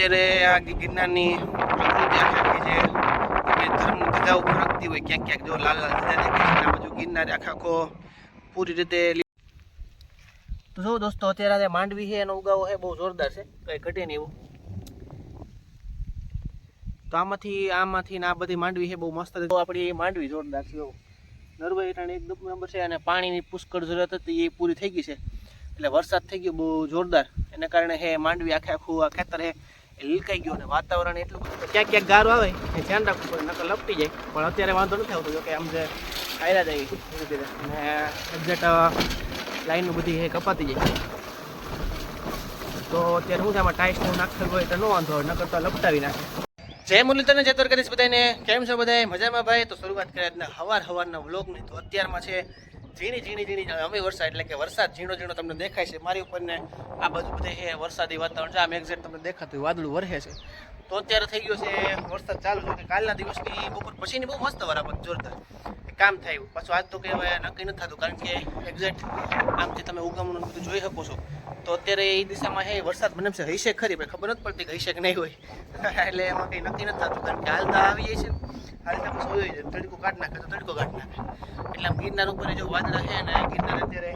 અત્યારે આ ગિરનારની પ્રકૃતિ આખી જે ધર્મની ઉપર રાખતી હોય, ક્યાંક ક્યાંક જો લાલ લાલ ધજા દેખાય આ બાજુ ગિરનાર આખા આખો પૂરી રીતે તો જો દોસ્તો, અત્યારે માંડવી છે, એનો ઉગાવો છે, બહુ જોરદાર છે કંઈ ઘટે નહીં એવું. તો આમાંથી આમાંથી આ બધી માંડવી છે, બહુ મસ્ત આપણી માંડવી જોરદાર છે એવું નરભાઈ હેઠળ એક નંબર છે, અને પાણીની પુષ્કળ જરૂરત હતી, એ પૂરી થઈ ગઈ છે. એટલે વરસાદ થઈ ગયો, બહુ જોરદાર. એના કારણે હે, માંડવી આખે આખું આ ખેતર હે. લીલકાઈ ગયું અને વાતાવરણ એટલું ક્યાંક ક્યાંક ગારો આવે, એ ધ્યાન રાખવું પડે, નકર લપટી જાય. પણ અત્યારે વાંધો નથી આવતો, જોકે આમ જે આયરા જાય ધીરે ધીરે. અને એક્ઝેક્ટ લાઈનનું બધી એ કપાતી જાય. તો અત્યારે હું આમાં ટાઈસનું નાખેલું હોય તો ન વાંધો હોય નકર તો લપટાવી નાખે. જય મુરલીધરને જતર કરીશ બધાને કેમ છો બધાય? મજામાં ભાઈ? તો શરૂઆત કરી આજના હવાર હવારના વ્લોગની. તો અત્યારમાં છે ઝીણી ઝીણી ઝીણી અમે વરસાદ એટલે કે વરસાદ ઝીણો ઝીણો તમને દેખાય છે. મારી ઉપર ને આ બાજુ બધે એ વરસાદી વાતાવરણ. છે આમ એક્ઝેક્ટ તમને દેખાતું વાદળું વરસે છે. તો અત્યારે થઈ ગયો છે વરસાદ ચાલુ છે. કાલના દિવસની બપોર પછીની બહુ મસ્ત બરાબર જોરદાર કામ થાય પાછું આજ તો કે હવે નક્કી નથી થતું, કારણ કે એક્ઝેક્ટ આમથી તમે ઉગમણું બધું જોઈ શકો છો. તો અત્યારે એ દિશામાં હે વરસાદ મને છે, હશે ખરી ભાઈ ખબર નથી પડતી કે હશે કે નહીં હોય. એટલે એમાં કંઈ નક્કી નથી થતું, કારણ કે હાલતા આવી જાય છે હાલતા પછી હોય જાય તડકો કાઢ નાખે તો તડકો કાઢ નાખે. આમ ગિરનાર ઉપર જો વાદળા છે ને, ગિરનાર અત્યારે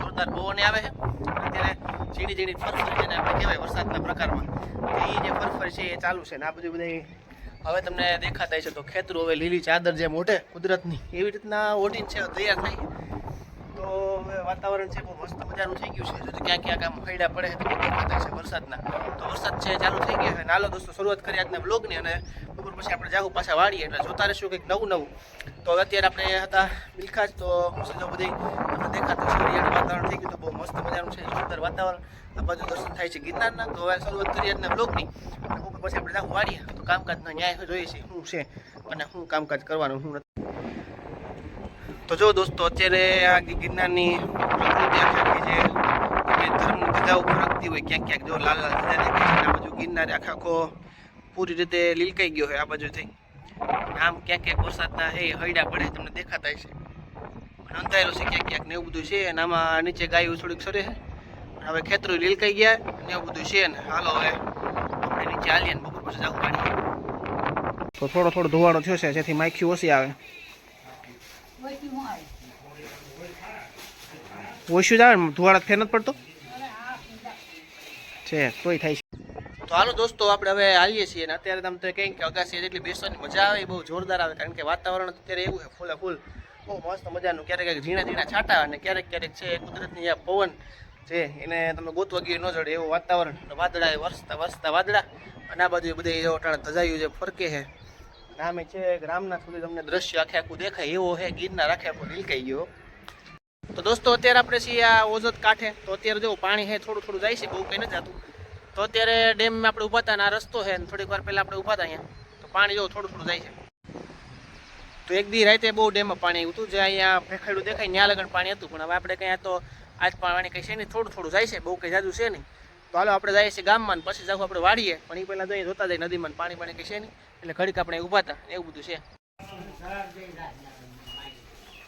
જોરદાર પવન આવે છે. અત્યારે ઝીણી ઝીણી ફરફર છે ને આપણે કહેવાય વરસાદના પ્રકારમાં. તો એ જે ફરફર છે એ ચાલુ છે ને આ બધું બધા હવે તમને દેખાતા છે તો ખેતરો હવે લીલી ચાદર જેમ મોટે કુદરતની. એવી રીતના ઓઢીને છે, તૈયાર થઈ. તો હવે વાતાવરણ છે બહુ મસ્ત મજાનું થઈ ગયું છે. જો ક્યાં ક્યાં આમ હૈડા પડે તો દેખાતા છે વરસાદના. તો વરસાદ છે ચાલુ થઈ ગયો છે. નાલો દોસ્તો, શરૂઆત કરી આજના બ્લોગની અને બપોર પછી આપણે જાગું પાછા વાળીએ. એટલે જોતા રહીશું કંઈક નવું નવું. તો અત્યારે આપણે હતા બિલખા જ તો સીધો બધી તમને દેખાતું છે, હરિયાળું વાતાવરણ થઈ ગયું તો બહુ મસ્ત મજાનું છે, સુંદર વાતાવરણ. આ બાજુ દર્શન થાય છે ગિરનારના, તો હવે શરૂઆત કરીએ આજના બ્લોગની અને બપોર પછી આપણે જાઉં વાળીએ તો કામકાજના ન્યાય જોઈએ છે શું છે અને શું કામકાજ કરવાનું, શું નથી. તો જો દોસ્તો, અત્યારે આ ગિરનારની પ્રકૃતિ આખી જે ધર્મની ધજા ઉપર રાખતી હોય, ક્યાંક ક્યાંક જો લાલ લાલ ધજા દેખાય છે આ બાજુ ગિરનાર આખા આખો પૂરી રીતે લીલકાઈ ગયો હોય, આ બાજુથી. આમ ક્યાંક ક્યાંક વરસાદના હે હૈડા પડે, તમને દેખાતા છે અને અંધારેલું છે ક્યાંક ક્યાંક, ને એવું બધું છે, અને આમાં નીચે ગાયું થોડીક સરે છે. અને હવે ખેતરો લીલકાઈ ગયા, ને એવું બધું છે ને હાલો હવે આપણે નીચે હાલીએ ને બપોર પછી જવું પાડીએ તો થોડો થોડો ધોવાડો થયો છે, જેથી માખી ઓછી આવે. ઓછું જ આવે ને, ધુવાડા ફેર નથી પડતો? છે, તોય થાય છે. તો હાલો દોસ્તો, આપણે હવે આવીએ છીએ અને અત્યારે તમે કંઈક કે અગાસી જેટલી બેસવાની મજા આવે બહુ જોરદાર આવે કારણ કે વાતાવરણ અત્યારે એવું છે, ફૂલે ફૂલ બહુ મસ્ત મજાનું. ક્યારેક ક્યારેક ઝીણા ઝીણા છાંટા અને ક્યારેક ક્યારેક છે કુદરતની આ પવન છે એને તમે ગોતવા ગયું ન જડે એવું વાતાવરણ. વાદળા એ વરસતા વરસતા વાદળા અને આ બાજુ બધે એવો ટાણા ધજાયું છે ફરકે છે. નામે છે ગ્રામના સુધી તમને દ્રશ્ય આખે આખું દેખાય. એવો છે, ગીરના રાખે આખો નીલકાઈ ગયો. તો દોસ્તો, અત્યારે આપણે છીએ આ ઓઝત કાંઠે. તો અત્યારે જો પાણી છે, થોડું થોડું જાય છે, બહુ કંઈ નથી જતું તો અત્યારે ડેમમાં આપણે ઊભા હતા અને આ રસ્તો છે ને થોડીક વાર પહેલાં આપણે ઊભા હતા અહીંયા. તો પાણી જો થોડું થોડું જાય છે. તો એક દી રાતે બહુ ડેમમાં પાણી આવ્યું હતું. જે અહીંયા ભેખાડું દેખાય ત્યાં લગન પાણી હતું. પણ હવે આપણે કંઈ તો આજ પાણી કંઈ છે નહીં. થોડું થોડું જાય છે. બહુ કંઈ જાજુ છે નહીં. તો હાલો આપણે જઈએ છીએ ગામમાં પછી જાવ આપણે વાળીએ પણ એ પહેલાં જઈએ જોતા જાય નદીમાં પાણી પાણી કંઈ છે નહીં. એટલે ઘડીક આપણે ઊભા હતા. એવું બધું છે.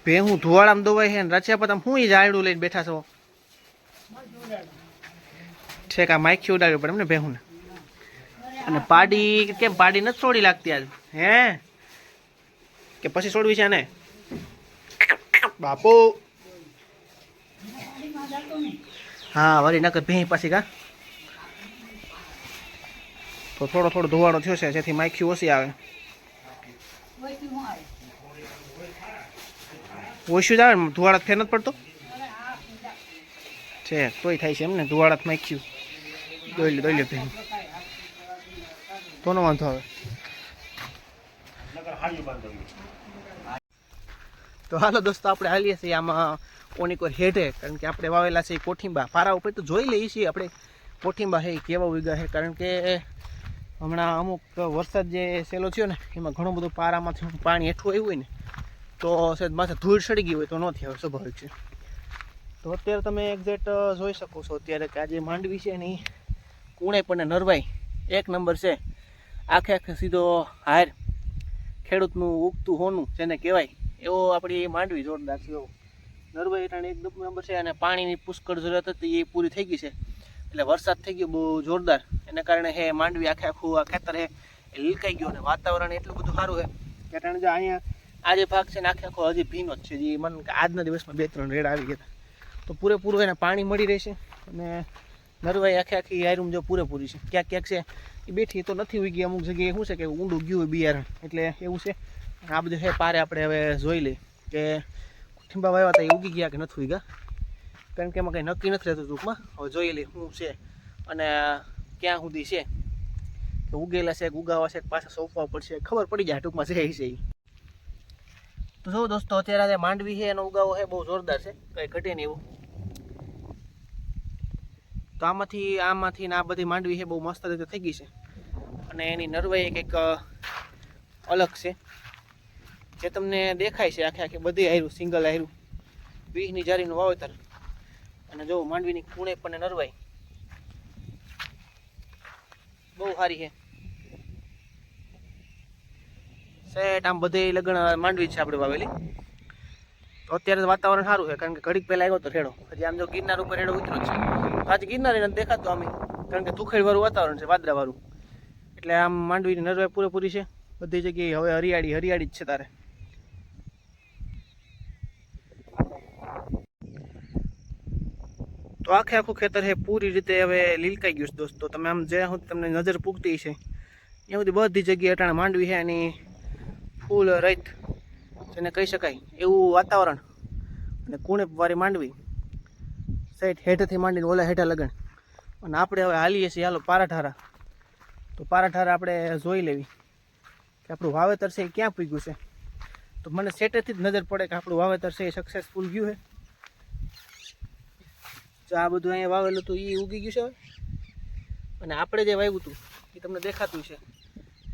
ભે હું ધુવાળામાં દોવાય છે ને રચ્યા પછી હું જાયડું લઈને બેઠા છો? ઠેક આ માઇખી ઉડાડવી પડે એમ ને. ભેહું અને પાડી, કેમ પાડી નથી છોડી લાગતી આજ? હે? કે પછી છોડવી છે ને બાપુ! હા, વળી નકર ભેં પાછી કા. તો થોડો થોડો ધોવાડો થયો છે, જેથી માખી ઓછી આવે. ઓછું જ આવે ને ધુવાડા ફેર નથી પડતો? છે, તોય થાય છે એમ ને ધુવાડા માખ્યું. દોઈ લે દોઈ લે ભેં તો નો વાંધો આવે? તો હાલો દોસ્તો આપણે હાલીએ છીએ આમાં કોની કોઈ હેઠે કારણ કે આપણે વાવેલા છે કોઠીંબા. પારા ઉપર તો જોઈ લઈએ છીએ આપણે કોઠીંબા હે કેવા ઉગ્યા છે કારણ કે હમણાં અમુક વરસાદ જે સેલો થયો ને એમાં ઘણું બધું પારામાંથી પાણી હેઠું આવ્યું હોય ને તો સાહેબ માથે ધૂળ સડી ગઈ હોય તો ન થયા સ્વાભાવિક છે. તો અત્યારે તમે એક્ઝેક્ટ જોઈ શકો છો અત્યારે કે આજે માંડવી છે ને એ કુણે પણ નરવાઈ એક નંબર છે. આખે આખે સીધો હાર ખેડૂતનું ઉગતું હોનું જેને કહેવાય, એવો આપણી માંડવી જોરદાર છે. એવો નરવાઈ હેઠળ એક નંબર છે અને પાણીની પુષ્કળ જરૂરત હતી, એ પૂરી થઈ ગઈ છે. એટલે વરસાદ થઈ ગયો બહુ જોરદાર. એના કારણે હે, માંડવી આખે આખું આ ખેતર હે, એ લીલકાઈ ગયું અને વાતાવરણ એટલું બધું સારું છે કે કારણ જો અહીંયા આ જે ભાગ છે ને, આખે આખો હજી ભીનો જ છે, જે મને આજના દિવસમાં બે ત્રણ રેડ આવી ગયા તો પૂરેપૂરું એને પાણી મળી રહેશે અને નરવાઈ આખે આખી આયરૂમ જો પૂરેપૂરી છે. ક્યાંક ક્યાંક છે, એ બેઠી તો નથી ઉગી અમુક જગ્યાએ શું છે કે ઊંડું ગયું હોય બિયારણ. એટલે એવું છે. આ બધું છે, પારે આપણે હવે જોઈ લઈ કે ઠીંબા વાવ્યા હતા, એ ઉગી ગયા કે નથી ઉગ્યા કારણ કે એમાં કંઈ નક્કી નથી રહેતું ટૂંકમાં. હવે જોઈ લઈ શું છે અને ક્યાં સુધી છે. કે ઉગેલા છે, કે ઉગાવા છે પાછા સોંપવા પડશે, ખબર પડી જાય ટૂંકમાં છે એ છે તો જો દોસ્તો, અત્યારે માંડવી છે, એનો ઉગાવો છે, બહુ જોરદાર છે. કંઈ ઘટે નહીં એવું. તો આમાંથી આમાંથી ને આ બધી માંડવી છે, બહુ મસ્ત રીતે થઈ ગઈ છે. અને એની નરવાઈ કંઈક અલગ છે. જે તમને દેખાય છે આખે આખી બધી આયરું, સિંગલ આયરું. વીસની જારીનું વાવેતર. અને જો માંડવીની ખૂણે પણ નરવાઈ. બહુ સારી છે. સેટ આમ બધે લગ્ન માંડવી છે આપણે વાવેલી. તો અત્યારે વાતાવરણ સારું છે, કારણ કે ઘડીક પહેલાં આવ્યો તો રેડો. હજી આમ જો ગિરનાર ઉપર રેડો ઉતરો છે. આજે ગિરનાર નથી દેખાતો અમે કારણ કે તુખેડવાળું વાતાવરણ છે, વાદળાવાળું. એટલે આમ માંડવીની નરવાઈ પૂરેપૂરી છે. બધી જગ્યાએ હવે હરિયાળી હરિયાળી જ છે તારે. તો આખે આખું ખેતર છે પૂરી રીતે હવે લીલકાઈ ગયું છે દોસ્તો. તમે આમ જ્યાં હું તમને નજર પૂગતી છે એ બધી બધી જગ્યાએ અટાણે માંડવી છે એની ફૂલ રૈત જેને કહી શકાય એવું વાતાવરણ. અને કુણે વાળી માંડવી. સાઈડ હેઠેથી માંડીને ઓલા હેઠા લગણ અને આપણે હવે હાલીએ છીએ, હાલો, પારાઠારા. તો પારાઠારા આપણે જોઈ લેવી કે આપણું વાવેતર છે એ ક્યાં પૂગ્યું છે. તો મને સેટેથી જ નજર પડે કે આપણું વાવેતર છે એ સક્સેસફુલ ગયું છે. જો આ બધું અહીંયા વાવેલું હતું એ ઉગી ગયું છે અને આપણે જે વાવ્યું હતું એ તમને દેખાતું છે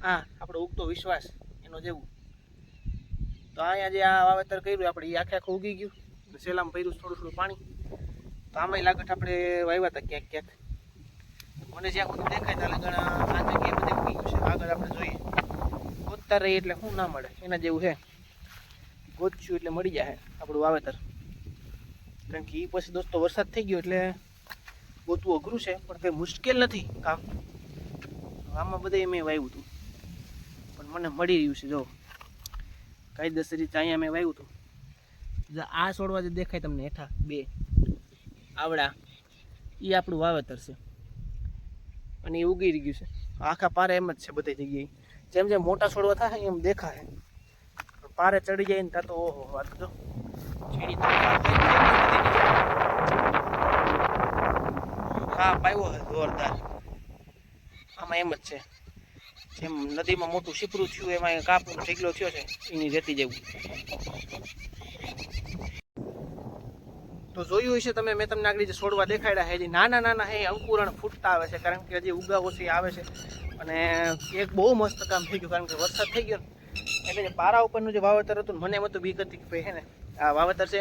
હા આપણો ઉગતો વિશ્વાસ, એનો જેવું. તો અહીંયા જે આ વાવેતર કર્યું, આપણે એ આખે આખું ઉગી ગયું. સેલામાં પડ્યું થોડું થોડું પાણી. તો આમાંય લાગટ આપણે વાવ્યા હતા ક્યાંક ક્યાંક. મને જ્યાં કોઈ દેખાય ત્યાં લગણ આ જગ્યાએ બધે ઉગી ગયું છે. આગળ આપણે જોઈએ. ગોતતા રહીએ એટલે શું ના મળે? એના જેવું છે. ગોતશું એટલે મળી જાય આપણું વાવેતર. કારણ કે એ પછી દોસ્તો વરસાદ થઈ ગયો એટલે ગોતવું અઘરું છે. પણ કંઈ મુશ્કેલ નથી કામ. આમાં બધે મેં વાવ્યું હતું. પણ મને મળી રહ્યું છે, જો. કાયદેસર રીતે અહીંયા મેં વાવ્યું હતું. આ છોડવા જે દેખાય તમને હેઠા, બે. આવડા. એ આપણું વાવેતર છે. અને એ ઉગી ગયું છે. આખા પારે એમ જ છે બધી જગ્યાએ. જેમ જેમ મોટા છોડવા થાય એમ દેખાય. પારે ચડી જાય ને ત્યાં તો ઓહો વાત જો. તો હા પાયો જોરદાર. આમાં એમ જ છે. જેમ નદીમાં મોટું સીપરું થયું એમાં કાપનો ઢીકલો થયો છે એની રેતી જેવું. તો જોયું હશે તમે, મેં તમને આગળ જે છોડવા દેખાડ્યા હજી નાના નાના હે અંકુરણ ફૂટતા આવે છે, કારણ કે હજી ઉગા ઓછી આવે છે. અને એક બહુ મસ્ત કામ થઈ ગયું, કારણ કે વરસાદ થઈ ગયો એટલે જે પારા ઉપરનું જે વાવેતર હતું મને એમ હતું બીક હતી કે ભાઈ, હે ને, આ વાવેતર છે,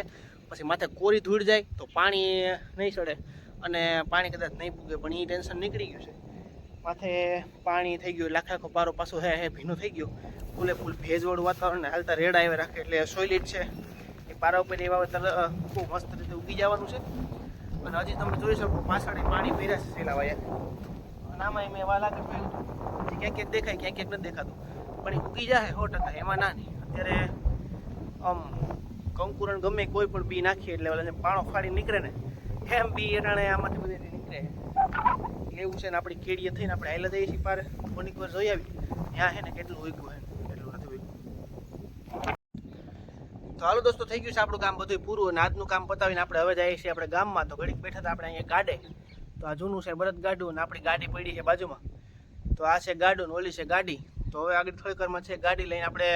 પછી માથે કોરી ધૂળ જાય તો પાણી નહીં ચડે. અને પાણી કદાચ નહીં પૂગે, પણ એ ટેન્શન નીકળી ગયું છે. માથે પાણી થઈ ગયું લાખ આખો પારો પાછો હે હે, ભીનો થઈ ગયો. ફૂલે ફૂલ ભેજવાળું વાતાવરણ હાલતા રેડા આવે રાખે, એટલે સોયલીટ છે. એ પારા ઉપર એ વાવેતર ખૂબ મસ્ત રીતે જવાનું છે. અને હજી તમે જોઈ શકો પાછળ પાણી પહેર્યા છે સેલા વાયા અને આમાં મેં વાલા કે પહેલું હતું ક્યાંક ક્યાંક દેખાય, ક્યાંક ક્યાંક નથી દેખાતું. પણ એ ઉગી જાય સો ટકા, એમાં ના નહીં. અત્યારે આમ કંકુરણ ગમે કોઈ પણ બી નાખીએ એટલે ઓલા પાણો ફાડી નીકળે ને, એમ બી એટાણે આમાંથી બધી નીકળે. એવું છે ને આપણી કેડીએ થઈને આપણે આયલા જઈએ છીએ પારે. કોનિક વાર જોઈ આવી ત્યાં છે ને કેટલું ઉગ્યું છે કેટલું નથી ઉગ્યું તો હાલો દોસ્તો, થઈ ગયું છે આપણું કામ બધું પૂરું અને આજનું કામ પતાવીને આપણે હવે જઈએ છીએ આપણે ગામમાં. તો ઘડીક બેઠા હતા આપણે અહીંયા ગાડે. તો આ જૂનું છે બળદ ગાડું અને આપણી ગાડી પડી છે બાજુમાં. તો આ છે ગાડું ઓલી છે ગાડી. તો હવે આગળ થોડીક વારમાં છે ગાડી લઈને આપણે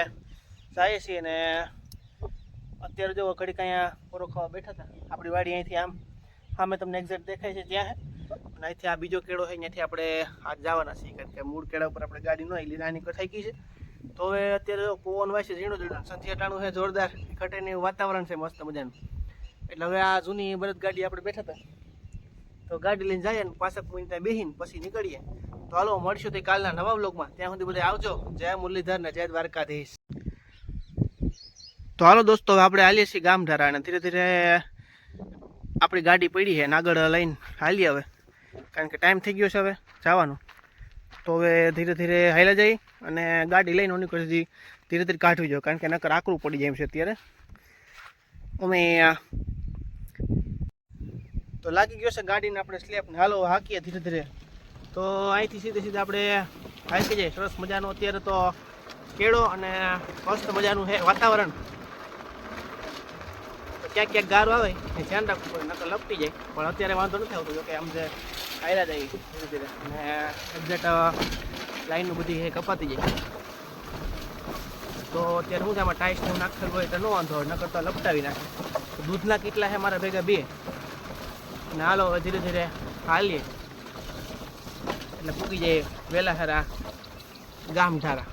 જઈએ છીએ ને અત્યારે જો ઘડીક અહીંયા પોરો ખાવા બેઠા હતા. આપણી વાડી અહીંથી આમ સામે તમને એક્ઝેક્ટ દેખાય છે ત્યાં અને અહીંથી આ બીજો કેળો છે, અહીંયાથી આપણે આજ જવાના છીએ. કારણ કે મૂળ કેળા ઉપર આપણે ગાડી ન લીલાની કઠાઈ ગઈ છે. તો હવે અત્યારે પવન વાય છે ઝીણું ઝીણું. સંધિયા ટાણું છે, જોરદાર. ઘટે વાતાવરણ છે, મસ્ત મજાનું. એટલે હવે આ જૂની બરત ગાડી આપણે બેઠા હતા. તો ગાડી લઈને જઈએ ને, પાછા કોઈ ત્યાં બેહીને પછી નીકળીએ. તો હાલો, મળશું તે કાલના નવા બ્લોગમાં ત્યાં સુધી બધા આવજો. જય મુરલીધર ને જય દ્વારકાધીશ. તો હાલો દોસ્તો આપણે હાલીએ છીએ ગામ ધારા અને ધીરે ધીરે આપણી ગાડી પડી છે અને આગળ લઈને હાલીએ હવે. કારણ કે ટાઈમ થઈ ગયો છે હવે, જવાનો. તો હવે ધીરે ધીરે હાલ્યા જઈ અને ગાડી લઈને ઓની કરી ધીરે ધીરે કાઢવી જોઈએ, કારણ કે નકર આકરું પડી જાય એમ છે અત્યારે. અમે તો લાગી ગયો છે ગાડીને આપણે સ્લેપ ને હાલો હાકીએ ધીરે ધીરે. તો અહીંથી સીધે સીધે આપણે હાકી જાય. સરસ મજાનો અત્યારે તો કેળો અને મસ્ત મજાનું છે વાતાવરણ. ક્યાંક ક્યાંક ગારો આવે ધ્યાન રાખવું પડે, નકર લપટી જાય. પણ અત્યારે વાંધો નથી આવતો કે આમ જે આયરા જાય ધીરે ધીરે અને એક્ઝેક્ટ લાઈનનું બધી કપાતી જાય. તો અત્યારે છે, આમાં ટાઈસનું નાખેલું હોય તો ન વાંધો હોય, નકર તો લપટાવી નાખે. દૂધના કેટલા છે, મારા ભેગા બે? અને હાલો, હવે ધીરે ધીરે હાલીએ. એટલે પૂકી જાય વહેલા સારા ગામ ધારા